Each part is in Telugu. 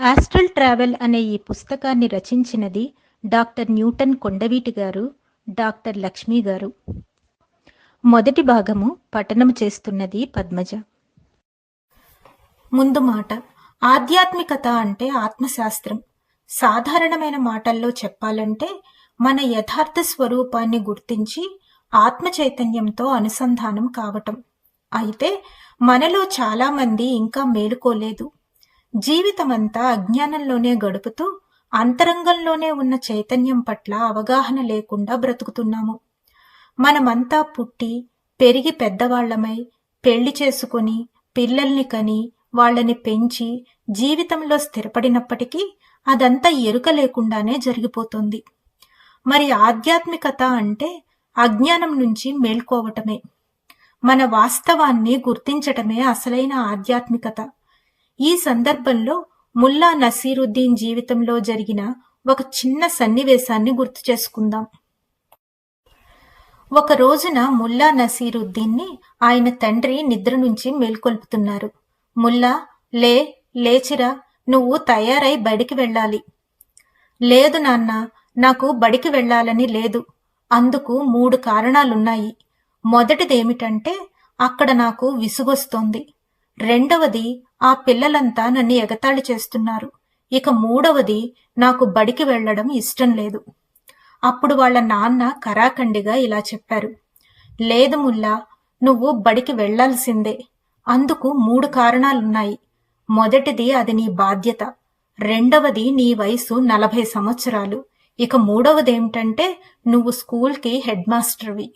ఆస్ట్రల్ ట్రావెల్ అనే ఈ పుస్తకాన్ని రచించినది డాక్టర్ న్యూటన్ కొండవీటి గారు డాక్టర్ లక్ష్మి గారు. మొదటి భాగము పఠనం చేస్తున్నది పద్మజ. ముందు మాట ఆధ్యాత్మికత అంటే ఆత్మశాస్త్రం. సాధారణమైన మాటల్లో చెప్పాలంటే మన యథార్థ స్వరూపాన్ని గుర్తించి ఆత్మ చైతన్యంతో అనుసంధానం కావటం. అయితే మనలో చాలామంది ఇంకా మేలుకోలేదు. జీవితమంతా అజ్ఞానంలోనే గడుపుతూ అంతరంగంలోనే ఉన్న చైతన్యం పట్ల అవగాహన లేకుండా బ్రతుకుతున్నాము. మనమంతా పుట్టి పెరిగి పెద్దవాళ్ళమై పెళ్ళి చేసుకుని పిల్లల్ని కని వాళ్ళని పెంచి జీవితంలో స్థిరపడినప్పటికీ అదంతా ఎరుక లేకుండానే జరిగిపోతుంది. మరి ఆధ్యాత్మికత అంటే అజ్ఞానం నుంచి మేల్కోవటమే. మన వాస్తవాన్ని గుర్తించటమే అసలైన ఆధ్యాత్మికత. ఈ సందర్భంలో ముల్లా నసీరుద్దీన్ జీవితంలో జరిగిన ఒక చిన్న సన్నివేశాన్ని గుర్తు చేసుకుందాం. ఒక రోజున ముల్లా నసీరుద్దీన్ని ఆయన తండ్రి నిద్ర నుంచి మేల్కొల్పుతున్నారు. ముల్లా లే లేచిరా నువ్వు తయారై బడికి వెళ్ళాలి. లేదు నాన్న నాకు బడికి వెళ్ళాలని లేదు. అందుకు మూడు కారణాలున్నాయి. మొదటిదేమిటంటే అక్కడ నాకు విసుగొస్తోంది. రెండవది ఆ పిల్లలంతా నన్ను ఎగతాళి చేస్తున్నారు. ఇక మూడవది నాకు బడికి వెళ్ళడం ఇష్టం లేదు. అప్పుడు వాళ్ళ నాన్న కరాఖండిగా ఇలా చెప్పారు. లేదు ముల్లా నువ్వు బడికి వెళ్ళాల్సిందే అందుకు మూడు కారణాలున్నాయి. మొదటిది అది నీ బాధ్యత. రెండవది నీ వయసు నలభై సంవత్సరాలు. ఇక మూడవదేమిటంటే నువ్వు స్కూల్కి హెడ్ మాస్టర్వి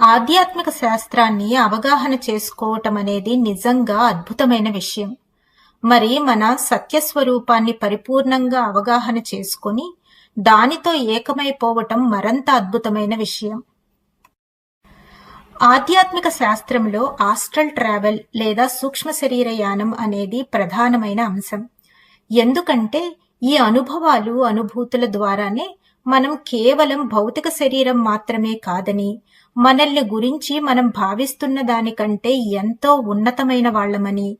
ఆధ్యాత్మిక శాస్త్రాన్ని అవగాహన చేసుకోవటం అనేది నిజంగా అద్భుతమైన విషయం. మరి మన సత్యస్వరూపాన్ని పరిపూర్ణంగా అవగాహన చేసుకొని దానితో ఏకమైపోవటం మరంత అద్భుతమైన విషయం. ఆధ్యాత్మిక శాస్త్రంలో ఆస్ట్రల్ ట్రావెల్ లేదా సూక్ష్మ శరీర యానం అనేది ప్రధానమైన అంశం. ఎందుకంటే ఈ అనుభవాలు అనుభూతుల ద్వారానే మనం కేవలం భౌతిక శరీరం మాత్రమే కాదని మనల్ని గురించి మనం భావిస్తున్న దానికంటే ఎంతో ఉన్నతమైన వాళ్ళమని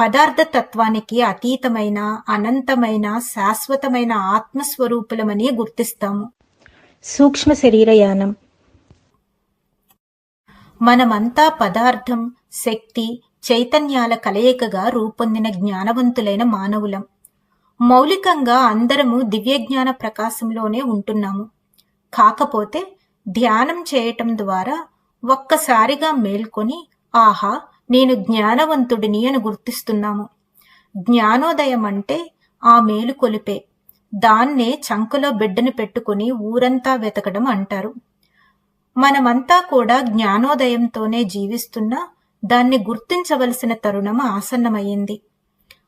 పదార్థ తత్వానికి అతీతమైన అనంతమైన శాశ్వతమైన ఆత్మస్వరూపులమని గుర్తిస్తాము సూక్ష్మ శరీరయానం. మనమంతా పదార్థం శక్తి చైతన్యాల కలయికగా రూపొందిన జ్ఞానవంతులైన మానవులం. మౌలికంగా అందరము దివ్యజ్ఞాన ప్రకాశంలోనే ఉంటున్నాము. కాకపోతే ధ్యానం చేయటం ద్వారా ఒక్కసారిగా మేల్కొని ఆహా నేను జ్ఞానవంతుడిని అని గుర్తిస్తున్నాము. జ్ఞానోదయం అంటే ఆ మేలు కొలిపే. దాన్నే చంకలో బిడ్డను పెట్టుకుని ఊరంతా వెతకడం అంటారు. మనమంతా కూడా జ్ఞానోదయంతోనే జీవిస్తున్నా దాన్ని గుర్తించవలసిన తరుణం ఆసన్నమయ్యింది.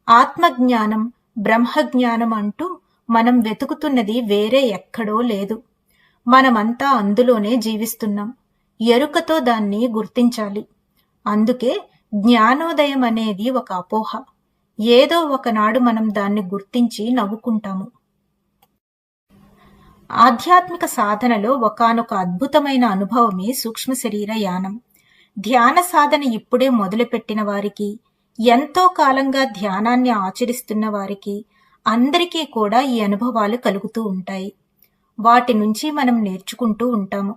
ఆత్మజ్ఞానం బ్రహ్మజ్ఞానం అంటూ మనం వెతుకుతున్నది వేరే ఎక్కడో లేదు. మనమంతా అందులోనే జీవిస్తున్నాం. ఎరుకతో దాన్ని గుర్తించాలి. అందుకే జ్ఞానోదయం అనేది ఒక అపోహ. ఏదో ఒకనాడు మనం దాన్ని గుర్తించి నవ్వుకుంటాము. ఆధ్యాత్మిక సాధనలో ఒకనొక అద్భుతమైన అనుభవమే సూక్ష్మ శరీర యానం. ధ్యాన సాధన ఇప్పుడే మొదలుపెట్టిన వారికి ఎంతో కాలంగా ధ్యానాన్ని ఆచరిస్తున్న వారికి అందరికీ కూడా ఈ అనుభవాలు కలుగుతూ ఉంటాయి. వాటి నుంచి మనం నేర్చుకుంటూ ఉంటాము.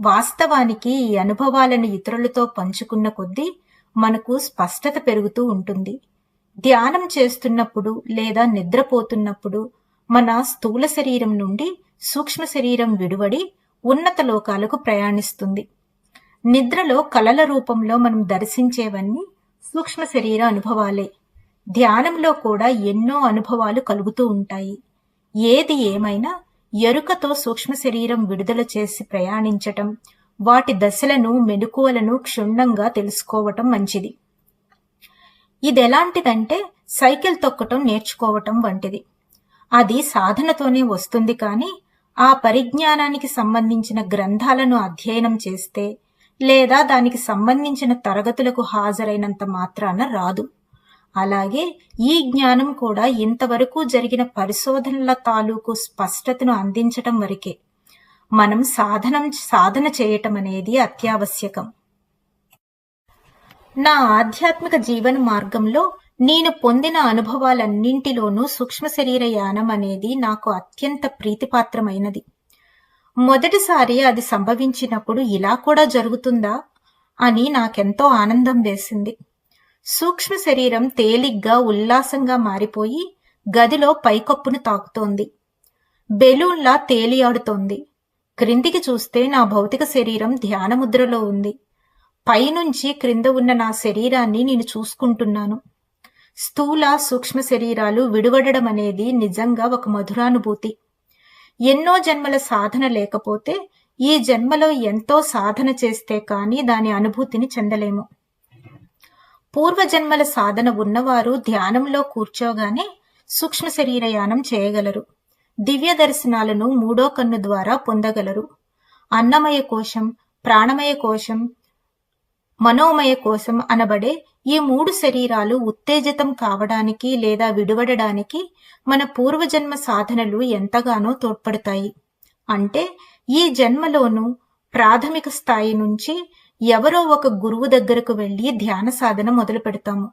వాస్తవానికి ఈ అనుభవాలను ఇతరులతో పంచుకున్న కొద్దీ మనకు స్పష్టత పెరుగుతూ ఉంటుంది. ధ్యానం చేస్తున్నప్పుడు లేదా నిద్రపోతున్నప్పుడు మన స్థూల శరీరం నుండి సూక్ష్మ శరీరం విడువడి ఉన్నత లోకాలకు ప్రయాణిస్తుంది. నిద్రలో కలల రూపంలో మనం దర్శించేవన్నీ సూక్ష్మ శరీర అనుభవాలే. ధ్యానంలో కూడా ఎన్నో అనుభవాలు కలుగుతూ ఉంటాయి. ఏది ఏమైనా ఎరుకతో సూక్ష్మ శరీరం విడుదల చేసి ప్రయాణించటం వాటి దశలను మెలకువలను క్షుణ్ణంగా తెలుసుకోవటం మంచిది. ఇది ఎలాంటిదంటే సైకిల్ తొక్కటం నేర్చుకోవటం వంటిది. అది సాధనతోనే వస్తుంది కానీ ఆ పరిజ్ఞానానికి సంబంధించిన గ్రంథాలను అధ్యయనం చేస్తే లేదా దానికి సంబంధించిన తరగతులకు హాజరైనంత మాత్రాన రాదు. అలాగే ఈ జ్ఞానం కూడా ఇంతవరకు జరిగిన పరిశోధనల తాలూకు స్పష్టతను అందించటం వరకే. మనం సాధనం సాధన చేయటం అనేది అత్యావశ్యకం. నా ఆధ్యాత్మిక జీవన మార్గంలో నేను పొందిన అనుభవాలన్నింటిలోనూ సూక్ష్మ శరీర యానం అనేది నాకు అత్యంత ప్రీతిపాత్రమైనది. మొదటిసారి అది సంభవించినప్పుడు ఇలా కూడా జరుగుతుందా అని నాకెంతో ఆనందం వేసింది. సూక్ష్మ శరీరం తేలిగ్గా ఉల్లాసంగా మారిపోయి గదిలో పైకప్పును తాకుతోంది. బెలూన్లా తేలియాడుతోంది. క్రిందికి చూస్తే నా భౌతిక శరీరం ధ్యానముద్రలో ఉంది. పైనుంచి క్రింద ఉన్న నా శరీరాన్ని నేను చూసుకుంటున్నాను. స్థూల సూక్ష్మ శరీరాలు విడువడడం అనేది నిజంగా ఒక మధురానుభూతి. ఎన్నో జన్మల సాధన లేకపోతే ఈ జన్మలో ఎంతో సాధన చేస్తే కానీ దాని అనుభూతిని చెందలేము. పూర్వజన్మల సాధన ఉన్నవారు ధ్యానంలో కూర్చోగానే సూక్ష్మ శరీరయానం చేయగలరు. దివ్య దర్శనాలను మూడో కన్ను ద్వారా పొందగలరు. అన్నమయ కోశం ప్రాణమయ కోశం మనోమయ కోసం అనబడే ఈ మూడు శరీరాలు ఉత్తేజితం కావడానికి లేదా విడువడడానికి మన పూర్వజన్మ సాధనలు ఎంతగానో తోడ్పడతాయి. అంటే ఈ జన్మలోనూ ప్రాథమిక స్థాయి నుంచి ఎవరో ఒక గురువు దగ్గరకు వెళ్ళి ధ్యాన సాధన మొదలు పెడతాము.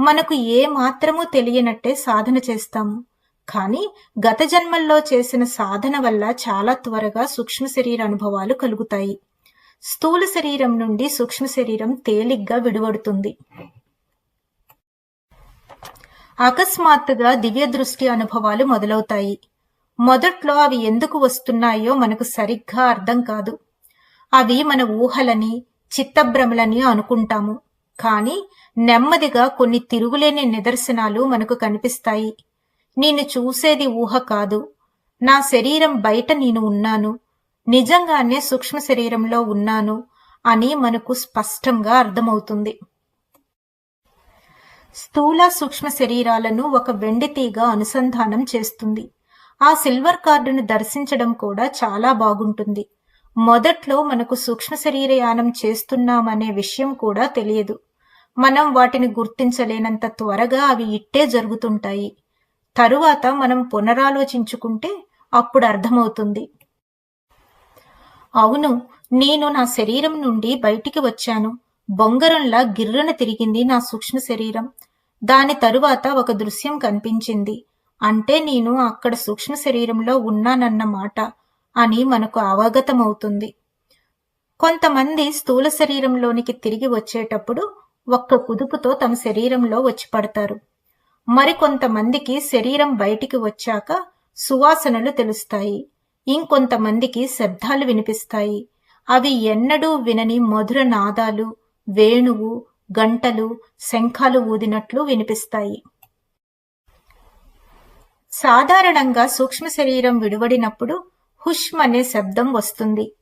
మనకు ఏ మాత్రమూ తెలియనట్టే సాధన చేస్తాము. కానీ గత జన్మల్లో చేసిన సాధన వల్ల చాలా త్వరగా సూక్ష్మ శరీర అనుభవాలు కలుగుతాయి. స్థూల శరీరం నుండి సూక్ష్మ శరీరం తేలిగ్గా విడివడుతుంది. అకస్మాత్తుగా దివ్య దృష్టి అనుభవాలు మొదలవుతాయి. మొదట్లో అవి ఎందుకు వస్తున్నాయో మనకు సరిగ్గా అర్థం కాదు. అవి మన ఊహలని చిత్తభ్రమలని అనుకుంటాము. కానీ నెమ్మదిగా కొన్ని తిరుగులేని నిదర్శనాలు మనకు కనిపిస్తాయి. నేను చూసేది ఊహ కాదు. నా శరీరం బయట నేను ఉన్నాను. నిజంగానే సూక్ష్మ శరీరంలో ఉన్నాను అని మనకు స్పష్టంగా అర్థమవుతుంది. స్థూల సూక్ష్మ శరీరాలను ఒక వెండితీగా అనుసంధానం చేస్తుంది. ఆ సిల్వర్ కార్డును దర్శించడం కూడా చాలా బాగుంటుంది. మొదట్లో మనకు సూక్ష్మ శరీరయానం చేస్తున్నామనే విషయం కూడా తెలియదు. మనం వాటిని గుర్తించలేనంత త్వరగా అవి ఇట్టే జరుగుతుంటాయి. తరువాత మనం పునరాలోచించుకుంటే అప్పుడు అర్థమవుతుంది. అవును నేను నా శరీరం నుండి బయటికి వచ్చాను. బొంగరంలా గిర్రన తిరిగింది నా సూక్ష్మ శరీరం. దాని తరువాత ఒక దృశ్యం కనిపించింది. అంటే నేను అక్కడ సూక్ష్మ శరీరంలో ఉన్నానన్న మాట అని మనకు అవగతమవుతుంది కొంతమంది స్థూల శరీరంలోనికి తిరిగి వచ్చేటప్పుడు ఒక్క కుదుపుతో తమ శరీరంలో వచ్చి పడతారు. మరికొంతమందికి శరీరం బయటికి వచ్చాక సువాసనలు తెలుస్తాయి. ఇంకొంతమందికి శబ్దాలు వినిపిస్తాయి. అవి ఎన్నడూ వినని మధుర నాదాలు వేణువు గంటలు శంఖాలు ఊదినట్లు వినిపిస్తాయి. సాధారణంగా సూక్ష్మ శరీరం విడువడినప్పుడు హుష్మ్ అనే శబ్దం వస్తుంది.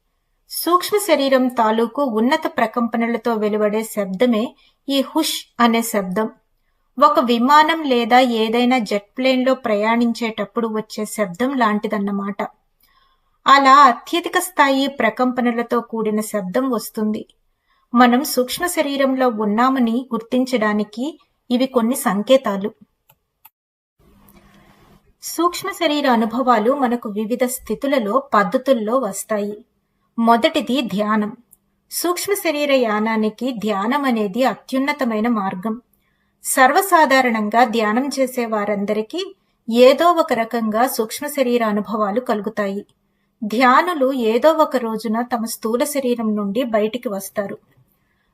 సూక్ష్మ శరీరం తాలూకు ఉన్నత ప్రకంపనలతో వెలువడే శబ్దమే ఈ హుష్ అనే శబ్దం. ఒక విమానం లేదా ఏదైనా జెట్ ప్లేన్లో ప్రయాణించేటప్పుడు వచ్చే శబ్దం లాంటిదన్నమాట. అలా అత్యధిక స్థాయి ప్రకంపనలతో కూడిన శబ్దం వస్తుంది. మనం సూక్ష్మ శరీరంలో ఉన్నామని గుర్తించడానికి ఇవి కొన్ని సంకేతాలు. సూక్ష్మ శరీర అనుభవాలు మనకు వివిధ స్థితులలో పద్ధతుల్లో వస్తాయి. మొదటిది ధ్యానం. సూక్ష్మ శరీర యానానికి ధ్యానం అనేది అత్యున్నతమైన మార్గం. సర్వసాధారణంగా ధ్యానం చేసే వారందరికీ ఏదో ఒక రకంగా సూక్ష్మ శరీర అనుభవాలు కలుగుతాయి. ధ్యానులు ఏదో ఒక రోజున తమ స్థూల శరీరం నుండి బయటికి వస్తారు.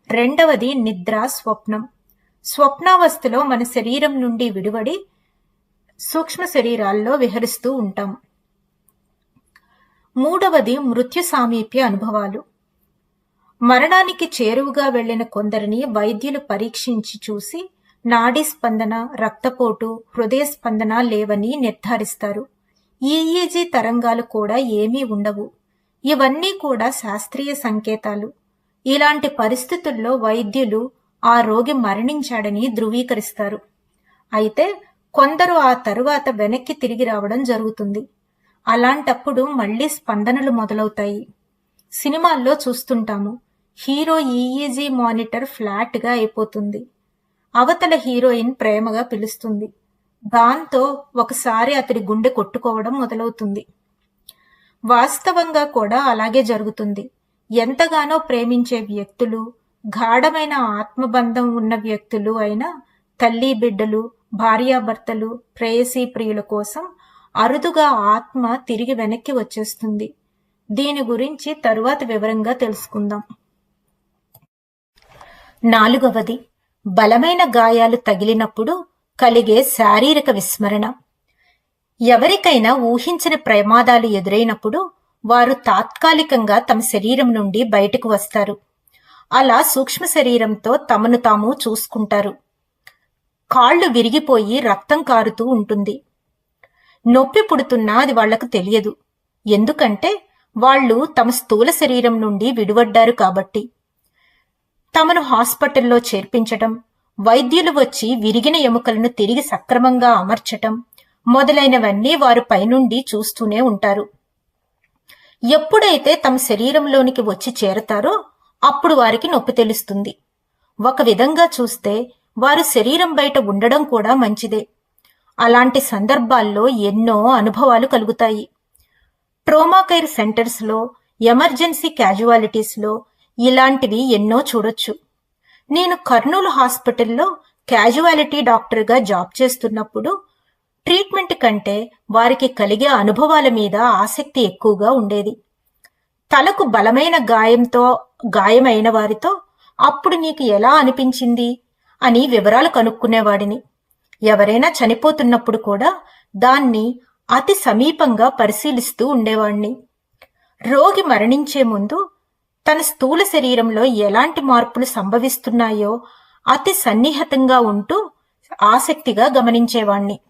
రెండవది నిద్ర స్వప్నం. స్వప్నావస్థలో మన శరీరం నుండి విడివడి సూక్ష్మ శరీరాల్లో విహరిస్తూ ఉంటాం. మూడవది మృత్యు సామీప్య అనుభవాలు. మరణానికి చేరువుగా వెళ్ళిన కొందరిని వైద్యులు పరీక్షించి చూసి నాడీ స్పందన రక్తపోటు హృదయ స్పందన లేవని నిర్ధారిస్తారు. ఈఈజీ తరంగాలు కూడా ఏమీ ఉండవు. ఇవన్నీ కూడా శాస్త్రీయ సంకేతాలు. ఇలాంటి పరిస్థితుల్లో వైద్యులు ఆ రోగి మరణించాడని ధృవీకరిస్తారు. అయితే కొందరు ఆ తరువాత వెనక్కి తిరిగి రావడం జరుగుతుంది. అలాంటప్పుడు మళ్ళీ స్పందనలు మొదలవుతాయి. సినిమాల్లో చూస్తుంటాము హీరో ఈఈజీ మానిటర్ ఫ్లాట్గా అయిపోతుంది. అవతల హీరోయిన్ ప్రేమగా పిలుస్తుంది. దాంతో ఒకసారి అతడి గుండె కొట్టుకోవడం మొదలవుతుంది. వాస్తవంగా కూడా అలాగే జరుగుతుంది. ఎంతగానో ప్రేమించే వ్యక్తులు గాఢమైన ఆత్మబంధం ఉన్న వ్యక్తులు అయినా తల్లి బిడ్డలు భార్యాభర్తలు ప్రేయసీ ప్రియుల కోసం అరుదుగా ఆత్మ తిరిగి వెనక్కి వచ్చేస్తుంది. దీని గురించి తరువాత వివరంగా తెలుసుకుందాం. నాలుగవది బలమైన గాయాలు తగిలినప్పుడు కలిగే శారీరక విస్మరణ. ఎవరికైనా ఊహించని ప్రమాదాలు ఎదురైనప్పుడు వారు తాత్కాలికంగా తమ శరీరం నుండి బయటకు వస్తారు. అలా సూక్ష్మ శరీరంతో తమను తాము చూసుకుంటారు. కాళ్ళు విరిగిపోయి రక్తం కారుతూ ఉంటుంది. నొప్పి పుడుతున్నా అది వాళ్ళకు తెలియదు. ఎందుకంటే వాళ్ళు తమ స్థూల శరీరం నుండి విడువడ్డారు కాబట్టి. తమను హాస్పిటల్లో చేర్పించటం వైద్యులు వచ్చి విరిగిన ఎముకలను తిరిగి సక్రమంగా అమర్చటం మొదలైనవన్నీ వారు పైనుండి చూస్తూనే ఉంటారు. ఎప్పుడైతే తమ శరీరంలోనికి వచ్చి చేరతారో అప్పుడు వారికి నొప్పి తెలుస్తుంది. ఒక విధంగా చూస్తే వారు శరీరం బయట ఉండడం కూడా మంచిదే. అలాంటి సందర్భాల్లో ఎన్నో అనుభవాలు కలుగుతాయి. ట్రోమాకైర్ సెంటర్స్లో ఎమర్జెన్సీ క్యాజువాలిటీస్లో ఇలాంటివి ఎన్నో చూడొచ్చు. నేను కర్నూలు హాస్పిటల్లో క్యాజువాలిటీ డాక్టర్గా జాబ్ చేస్తున్నప్పుడు ట్రీట్మెంట్ కంటే వారికి కలిగే అనుభవాల మీద ఆసక్తి ఎక్కువగా ఉండేది. తలకు బలమైన గాయంతో గాయమైన వారితో అప్పుడు నీకు ఎలా అనిపించింది అని వివరాలు కనుక్కునేవాడిని. ఎవరైనా చనిపోతున్నప్పుడు కూడా దాన్ని అతి సమీపంగా పరిశీలిస్తూ ఉండేవాణ్ణి. రోగి మరణించే ముందు తన స్థూల శరీరంలో ఎలాంటి మార్పులు సంభవిస్తున్నాయో అతి సన్నిహితంగా ఉంటూ ఆసక్తిగా గమనించేవాణ్ణి.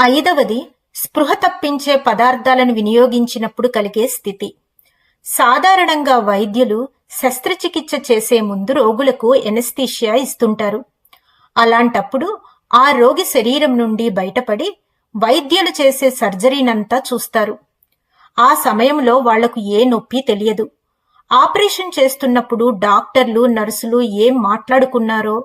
ఐదవది స్పృహ తప్పించే పదార్థాలను వినియోగించినప్పుడు కలిగే స్థితి. సాధారణంగా వైద్యులు శస్త్రచికిత్స చేసే ముందు రోగులకు ఎనస్థీషియా ఇస్తుంటారు. అలాంటప్పుడు ఆ రోగి శరీరం నుండి బయటపడి వైద్యులు చేసే సర్జరీనంతా చూస్తారు. ఆ సమయంలో వాళ్ళకు ఏ నొప్పి తెలియదు. ఆపరేషన్ చేస్తున్నప్పుడు డాక్టర్లు నర్సులు ఏం మాట్లాడుకున్నారో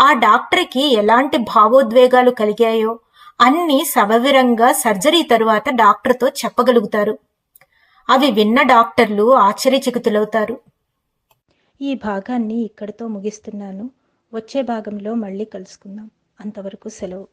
ఆ డాక్టర్కి ఎలాంటి భావోద్వేగాలు కలిగాయో అన్నీ సవివరంగా సర్జరీ తరువాత డాక్టర్తో చెప్పగలుగుతారు. అవి విన్న డాక్టర్లు ఆశ్చర్యచకితులవుతారు. ఈ భాగాన్ని ఇక్కడితో ముగిస్తున్నాను. వచ్చే భాగంలో మళ్ళీ కలుసుకుందాం. అంతవరకు సెలవు.